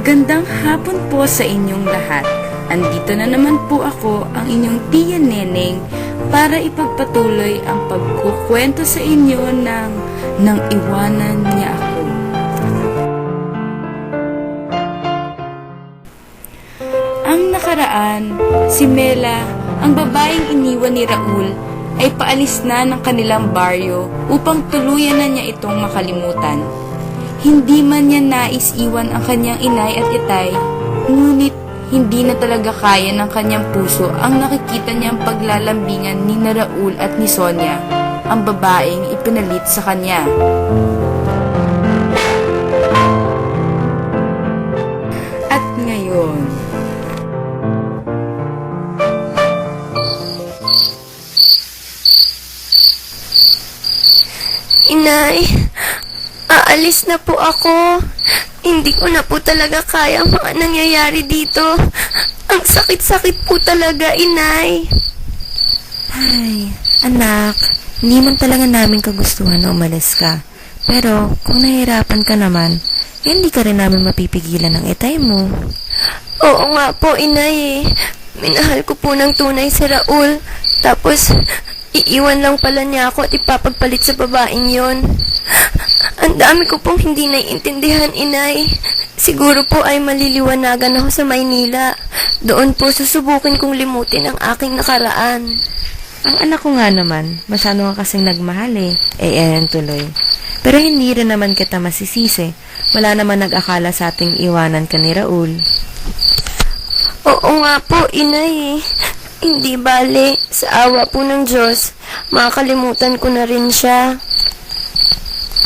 Magandang hapon po sa inyong lahat. Andito na naman po ako, ang inyong tiya Neneng, para ipagpatuloy ang pagkukwento sa inyo ng nang iwanan niya ako. Ang nakaraan, si Mela, ang babaeng iniwan ni Raul, ay paalis na ng kanilang baryo upang tuluyan na niya itong makalimutan. Hindi man niya nais iwan ang kanyang inay at itay, ngunit hindi na talaga kaya ng kanyang puso ang nakikita niyang paglalambingan ni na Raul at ni Sonia, ang babaeng ipinalit sa kanya. At ngayon, Inay, aalis na po ako. Hindi ko na po talaga kaya ang mga nangyayari dito. Ang sakit-sakit po talaga, inay. Ay, anak, hindi man talaga namin kagustuhan na umalis ka. Pero, kung nahihirapan ka naman, eh, hindi ka rin namin mapipigilan ng itay mo. Oo nga po, inay. Minahal ko po ng tunay si Raul. Tapos, iiwan lang pala niya ako at ipapagpalit sa babaeng yon. Ang dami ko pong hindi naiintindihan, inay. Siguro po ay maliliwanagan ako sa Maynila. Doon po susubukin kong limutin ang aking nakaraan. Ang anak ko nga naman, masyado nga kasing nagmahal eh. Eh, ayan tuloy. Pero hindi rin naman kita masisisi. Wala naman nag-akala sa ating iwanan ka ni Raul. Oo nga po, inay. eh. Hindi bale, sa awa po ng Diyos, makakalimutan ko na rin siya.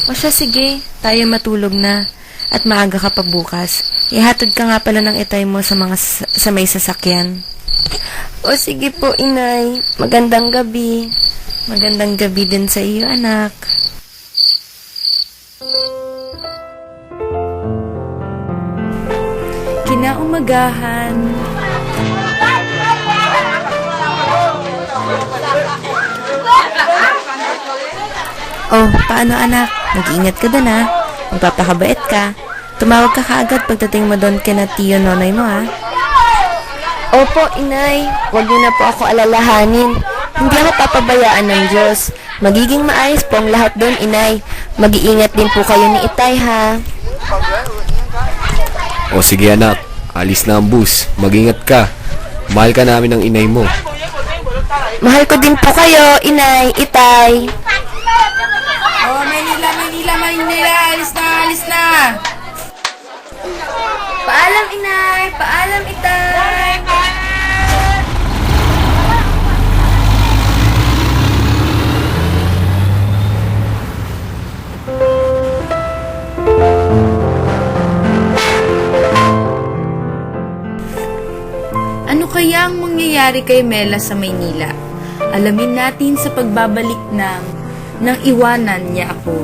O siya, sige, tayo matulog na. At maaga ka pa bukas. Ihatid ka nga pala ng itay mo sa mga sa may sasakyan. O sige po, inay. Magandang gabi. Magandang gabi din sa iyo, anak. Kinaumagahan, Oh, paano anak? Mag-ingat ka doon ha. Magpapakabait ka. Tumawag ka kaagad pagdating mo doon kina tiyo nonoy mo ha. Opo, inay. Huwag niyo na po ako alalahanin. Hindi ako papabayaan ng Diyos. Magiging maayos po ang lahat doon, inay. Mag-iingat din po kayo ni Itay, ha? O sige anak, alis na ang bus. Mag-ingat ka. Mahal ka namin ng inay mo. Mahal ko din po kayo, inay, Itay. Oh, Manila, Manila, Manila, alis na, alis na! Paalam, inay. Paalam, Itay. Ang mangyayari kay Mela sa Maynila? Alamin natin sa pagbabalik ng nang iwanan niya ako.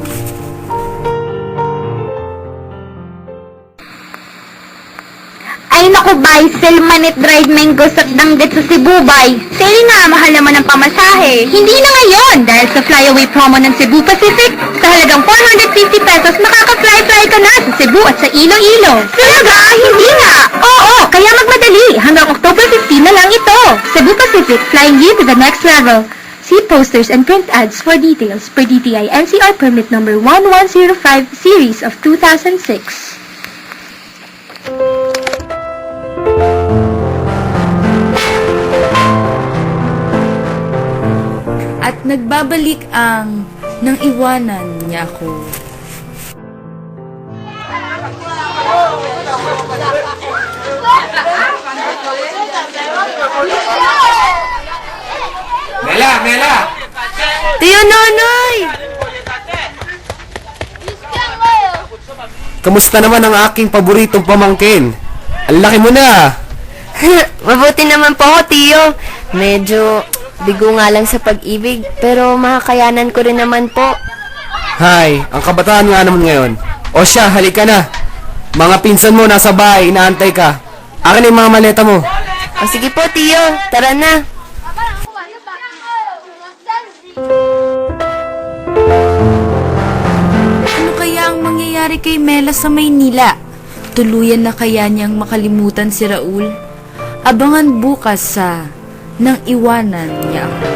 Ay naku bay, sell manit dried mango sa dangget sa Cebu bay. Sale na, mahal naman ang pamasahe. Hindi na ngayon, dahil sa flyaway promo ng Cebu Pacific, sa halagang 450 pesos makaka-fly-fly ka na sa Cebu at sa Iloilo. Talaga? Hindi nga. Oo, kaya magmadali. Hanggang October 15 na lang ito. Cebu Pacific, flying you to the next level. See posters and print ads for details per DTI NCR permit number 1105 series of 2006. At nagbabalik ang nang iwanan niya ako. Nonoy! Kamusta naman ang aking paboritong pamangkin? Ang laki mo na! Mabuti naman po ako, Tiyo. Medyo bigo nga lang sa pag-ibig, pero makakayanan ko rin naman po. Hay, ang kabataan nga naman ngayon. O siya, halika na. Mga pinsan mo nasa bahay, inaantay ka. Akin yung mga maleta mo. O sige po, Tiyo. Tara na. nangyari kay Mela sa Maynila? Tuluyan na kaya niyang makalimutan si Raul? Abangan bukas sa nang iwanan niya ako.